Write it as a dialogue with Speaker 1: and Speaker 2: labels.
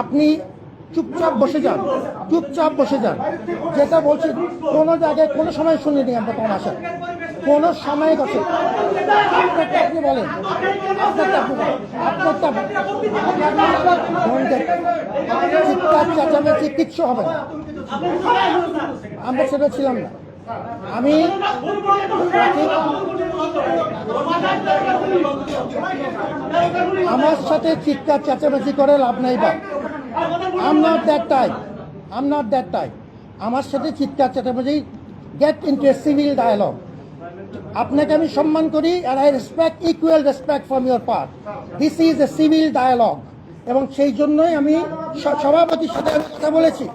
Speaker 1: আপনি চুপচাপ বসে যান চুপচাপ বসে যান যেটা বলছি কোনো জায়গায় কোনো সময় শুনিনি আমরা তখন আসা কোনো সময় আপনারটা আপনি বলেন আপনারটা আপনি বলেন আপনারটা চিৎকার চেঁচামেচি কিচ্ছু হবে না আমরা সেটা ছিলাম না আমি আমার সাথে চিৎকার, চেঁচামেচি করে লাভ নাই বা I'm not that not that আমার সাথে চিৎকার, চেঁচামেচি get into a civil dialogue আপনাকে আমি সম্মান করি আর I respect equal respect from your part this is a civil dialogue এবং সেই জন্যই আমি সভাপতির সাথে আমি কথা বলেছি।